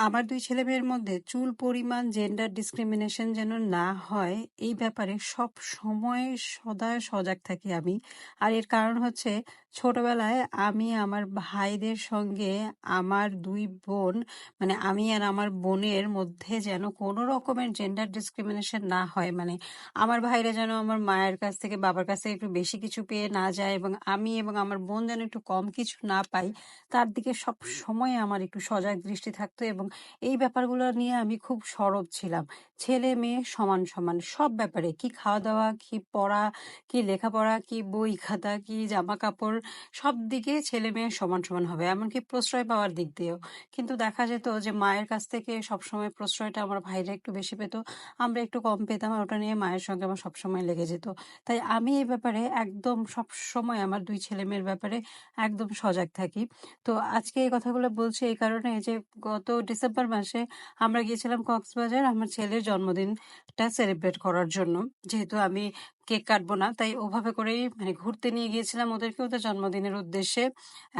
আমার ২ ছেলেমেয়ের মধ্যে চুল পরিমাণ জেন্ডার ডিসক্রিমিনেশন যেন না হয়, এই ব্যাপারে সব সময় সদা সজাগ থাকি আমি। আর এর কারণ হচ্ছে ছোটবেলায় আমি আমার ভাইদের সঙ্গে আমার দুই বোন মানে আমি আর আমার বোনের মধ্যে যেন কোনো রকমের জেন্ডার ডিসক্রিমিনেশন না হয়। মানে আমার ভাইরা যেন আমার মায়ের কাছ থেকে বাবার কাছ থেকে একটু বেশি কিছু পেয়ে না যায় এবং আমি এবং আমার বোন যেন একটু কম কিছু না পাই, তার দিকে সব সময় আমার একটু সজাগ দৃষ্টি থাকতো এবং এই ব্যাপারগুলো নিয়ে আমি খুব সরব ছিলাম। ছেলে-মেয়ে সমান, সমান সব ব্যাপারে। কি খাওয়া-দাওয়া, কি পড়া, কি লেখাপড়া, কি বই খাতা, কি জামা-কাপড় সব দিকে ছেলে-মেয়ে সমান, সমান হবে। এমনকি প্রশ্রয় পাওয়ার দিক দিয়েও। কিন্তু দেখা যেত যে মায়ের কাছ থেকে সবসময় প্রশ্রয়টা আমার ভাইরা একটু বেশি পেত। আমরা একটু কম পেতাম। ওটা নিয়ে মায়ের সঙ্গে আমার সবসময় লেগে যেত। তাই আমি এই ব্যাপারে একদম সবসময় আমার দুই ছেলে মেয়ের ব্যাপারে একদম সজাগ থাকি। তো আজকে এই কথাগুলো বলছি এই কারণে যে গত ডিসেম্বর মাসে আমরা গিয়েছিলাম কক্সবাজার আমার ছেলের জন্মদিনটা সেলিব্রেট করার জন্য। যেহেতু আমি কেক কাটবো না তাই ওভাবে করেই মানে ঘুরতে নিয়ে গিয়েছিলাম ওদেরকে ওদের জন্মদিনের উদ্দেশ্যে।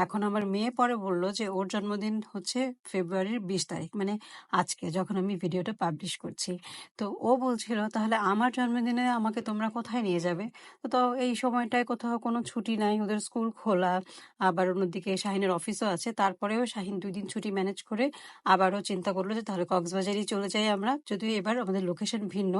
এখন আমার মেয়ে পরে বলল যে, ওর জন্মদিন হচ্ছে ফেব্রুয়ারির ২০ তারিখ মানে আজকে যখন আমি ভিডিওটা পাবলিশ করছি। তো ও বলছিল, তাহলে আমার জন্মদিনে আমাকে তোমরা কোথায় নিয়ে যাবে? তো এই সময়টায় কোথাও কোনো ছুটি নাই ওদের স্কুল খোলা আবার অন্যদিকে শাহিনের অফিসও আছে। তারপরেও শাহিন ২ দিন ছুটি ম্যানেজ করে আবারও চিন্তা করল যে, তাহলে কক্সবাজারই চলে যাই আমরা। যদিও এবার আমাদের লোকেশন ভিন্ন।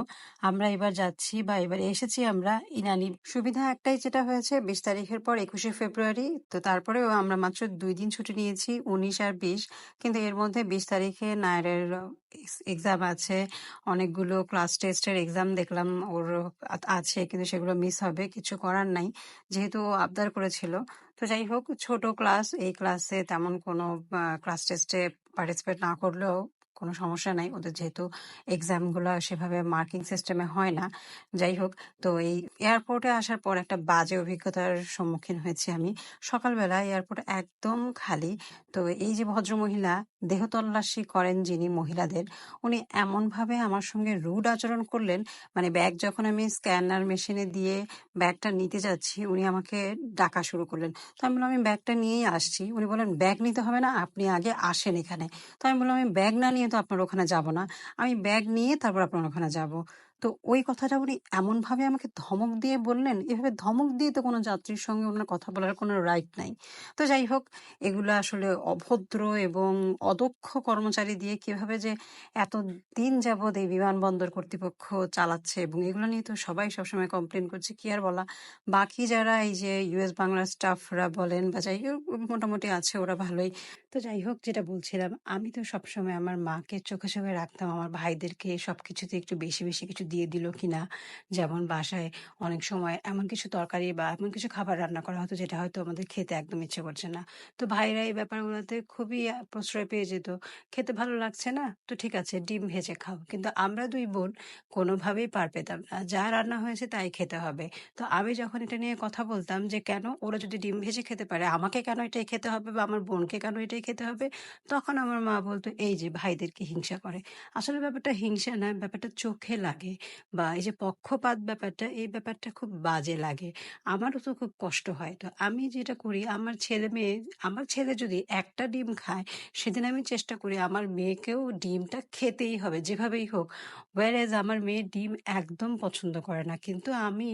আমরা এবার যাচ্ছি বা এবার এসেছি আমরা ইনানি। সুবিধা একটাই যেটা হয়েছে ২০ তারিখের পর ২১শে ফেব্রুয়ারি, তো তারপরেও আমরা মাত্র দুই দিন ছুটি নিয়েছি ১৯ আর ২০ কিন্তু এর মধ্যে ২০ তারিখে নায়রের এক্স, এক্সাম আছে। অনেকগুলো ক্লাস টেস্টের এক্সাম দেখলাম, ওর আছে, কিন্তু সেগুলো মিস হবে। কিছু করার নাই। যেহেতু ও আবদার করেছিল। তো যাই হোক, ছোট ক্লাস, এই ক্লাসে তেমন কোনো ক্লাস টেস্টে পার্টিসিপেট না করলেও কোনো সমস্যা নাই। ওদের যেহেতু এক্সামগুলো সেভাবে মার্কিং সিস্টেমে হয় না। যাই হোক, তো এই এয়ারপোর্টে আসার পর একটা বাজে অভিজ্ঞতার সম্মুখীন হয়েছি আমি। সকালবেলা এয়ারপোর্ট একদম খালি। তো এই যে ভদ্রমহিলা দেহ তল্লাশি করেন যিনি মহিলাদের, উনি এমনভাবে আমার সঙ্গে রুড আচরণ করলেন মানে ব্যাগ যখন আমি স্ক্যানার মেশিনে দিয়ে ব্যাগটা নিতে যাচ্ছি উনি আমাকে ডাকা শুরু করলেন। তো আমি বললাম, "আমি ব্যাগটা নিয়েই আসছি।" উনি বললেন, "ব্যাগ নিতে হবে না, আপনি আগে আসেন এখানে।" তো আমি বললাম, "আমি ব্যাগ না নিয়ে তো আপনার ওখানে যাব না। আমি ব্যাগ নিয়ে তারপর আপনার ওখানে যাব।" তো ওই কথাটা উনি এমনভাবে আমাকে ধমক দিয়ে বললেন, এভাবে ধমক দিয়ে তো কোনো যাত্রীর সঙ্গে ওনার কথা বলার কোনো রাইট নাই। তো যাই হোক এগুলো আসলে অভদ্র এবং অদক্ষ কর্মচারী দিয়ে কীভাবে যে এত দিন যাবৎ এই বিমানবন্দর কর্তৃপক্ষ চালাচ্ছে এবং এগুলো নিয়ে তো সবাই সবসময় কমপ্লেন করছে। কি আর বলা? বাকি যারা এই যে ইউএস বাংলার স্টাফরা বলেন বা যাই মোটামুটি আছে ওরা ভালোই। তো যাই হোক যেটা বলছিলাম আমি তো সবসময় আমার মাকে চোখে, চোখে রাখতাম আমার ভাইদেরকে সব কিছুতে একটু বেশি, বেশি কিছু দিয়ে দিল কিনা। যেমন বাসায় অনেক সময় এমন কিছু তরকারি বা এমন কিছু খাবার রান্না করা হতো যেটা হয়তো আমাদের খেতে একদম ইচ্ছে করছে না। তো ভাইরা এই ব্যাপারগুলোতে খুবই প্রশ্রয় পেয়ে যেত। খেতে ভালো লাগছে না? তো ঠিক আছে ডিম ভেজে খাও। কিন্তু আমরা দুই বোন কোনোভাবেই পার পেতাম না। যা রান্না হয়েছে তাই খেতে হবে। তো আমি যখন এটা নিয়ে কথা বলতাম যে কেন ওরা যদি ডিম ভেজে খেতে পারে আমাকে কেন এটাই খেতে হবে বা আমার বোনকে কেন এটাই খেতে হবে? তখন আমার মা বলতো, এই যে ভাইদেরকে হিংসা করে। আসলে ব্যাপারটা হিংসা না, ব্যাপারটা চোখে লাগে বা এই যে পক্ষপাত ব্যাপারটা, এই ব্যাপারটা খুব বাজে লাগে। আমারও তো খুব কষ্ট হয়। তো আমি যেটা করি, আমার ছেলে-মেয়ে আমার ছেলে যদি একটা ডিম খায়, সেদিন আমি চেষ্টা করি আমার মেয়েকেও ডিমটা খেতেই হবে, যেভাবেই হোক। whereas আমার মেয়ে ডিম একদম পছন্দ করে না। কিন্তু আমি,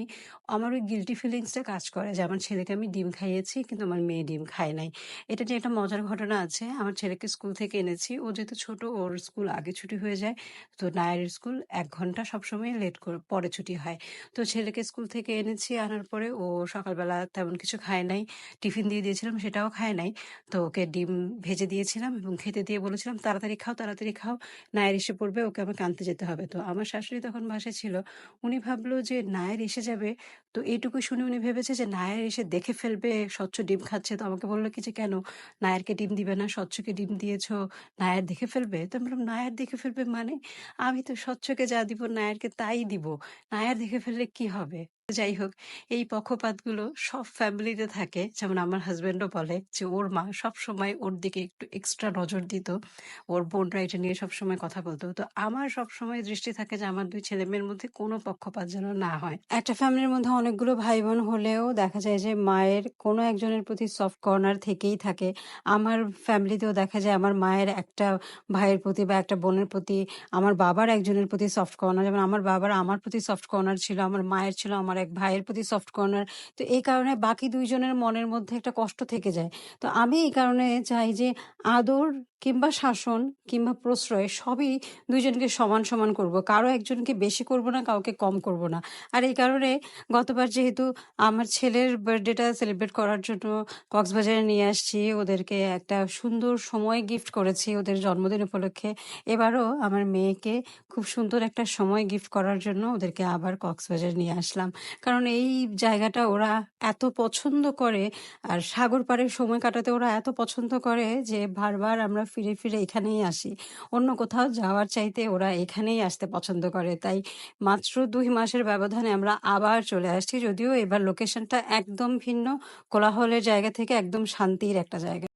আমার ওই গিল্টি ফিলিংসটা কাজ করে যে আমার ছেলেকে আমি ডিম খাইয়েছি, কিন্তু আমার মেয়ে ডিম খায় নাই। এটা নিয়ে একটা মজার ঘটনা আছে। আমার ছেলেকে স্কুল থেকে এনেছি। ও যেহেতু ছোট ওর স্কুল আগে ছুটি হয়ে যায়। তো নায়ের স্কুল এক ঘণ্টা সবসময় লেট করে পরে ছুটি হয়। তো ছেলেকে স্কুল থেকে এনেছি আনার পরে ও সকালবেলা তেমন কিছু খায় নাই। টিফিন দিয়ে দিয়েছিলাম সেটাও খায় নাই। তো ওকে ডিম ভেজে দিয়েছিলাম এবং খেতে দিয়ে বলেছিলাম, "তাড়াতাড়ি খাও, তাড়াতাড়ি খাও। নায়ের এসে পড়বে ওকে আমাকে আনতে যেতে হবে।" তো আমার শাশুড়ি তখন বাসায় ছিল। উনি ভাবলো যে নায়ের এসে যাবে। তো এইটুকু শুনে উনি ভেবেছে যে নায়ের এসে দেখে ফেলবে স্বচ্ছ ডিম খাচ্ছে। তো আমাকে বলল কি যে, "কেন? নায়েরকে ডিম দিবে না? স্বচ্ছকে ডিম দিয়েছ, নায়ের দেখে ফেলবে?" তো আমি বললাম, "নায়ের দেখে ফেলবে মানে? আমি তো স্বচ্ছকে যা দিব নায়ারকে তাই দিব। নায়ার দেখে ফেললে কি হবে?" যাই হোক, এই পক্ষপাতগুলো সব ফ্যামিলিতে থাকে। যেমন আমার হাজবেন্ডও বলে যে, ওর মা সব সময় ওর দিকে একটু এক্সট্রা নজর দিত। ওর বোনরা এটা নিয়ে সব সময় কথা বলতো। তো আমার সব সময় দৃষ্টি থাকে যে, আমার দুই ছেলে মেয়ের মধ্যে কোনো পক্ষপাত যেন না হয়। একটা ফ্যামিলির মধ্যে অনেকগুলো ভাই বোন হলেও দেখা যায় যে, মায়ের কোনো একজনের প্রতি সফট কর্নার থেকেই থাকে। আমার ফ্যামিলিতেও দেখা যায় আমার মায়ের একটা ভাইয়ের প্রতি বা একটা বোনের প্রতি, আমার বাবার একজনের প্রতি সফট কর্নার যেমন আমার বাবার আমার প্রতি সফট কর্নার ছিল, আমার মায়ের ছিল, আমার এক ভাইয়ের প্রতি সফট কর্নার তো এই কারণে বাকি দুইজনের মনের মধ্যে একটা কষ্ট থেকে যায়। তো আমি এই কারণে চাই যে আদর কিংবা শাসন কিংবা প্রশ্রয় সবই দুইজনকে সমান সমান করব। কারও একজনকে বেশি করব না, কাউকে কম করব না। আর এই কারণে গতবার যেহেতু আমার ছেলের বার্থডেটা সেলিব্রেট করার জন্য কক্সবাজারে নিয়ে আসছি, ওদেরকে একটা সুন্দর সময় গিফট করেছি ওদের জন্মদিন উপলক্ষে। এবারও আমার মেয়েকে খুব সুন্দর একটা সময় গিফট করার জন্য ওদেরকে আবার কক্সবাজার নিয়ে আসলাম। কারণ এই জায়গাটা ওরা এত পছন্দ করে, আর সাগর পাড়ে সময় কাটাতে ওরা এত পছন্দ করে যে বারবার আমরা ফিরে ফিরে এখানেই আসি। অন্য কোথাও যাওয়ার চাইতে ওরা এখানেই আসতে পছন্দ করে। তাই মাত্র দুই মাসের ব্যবধানে আমরা আবার চলে আসছি। যদিও এবার লোকেশনটা একদম ভিন্ন, কোলাহলের জায়গা থেকে একদম শান্তির একটা জায়গা।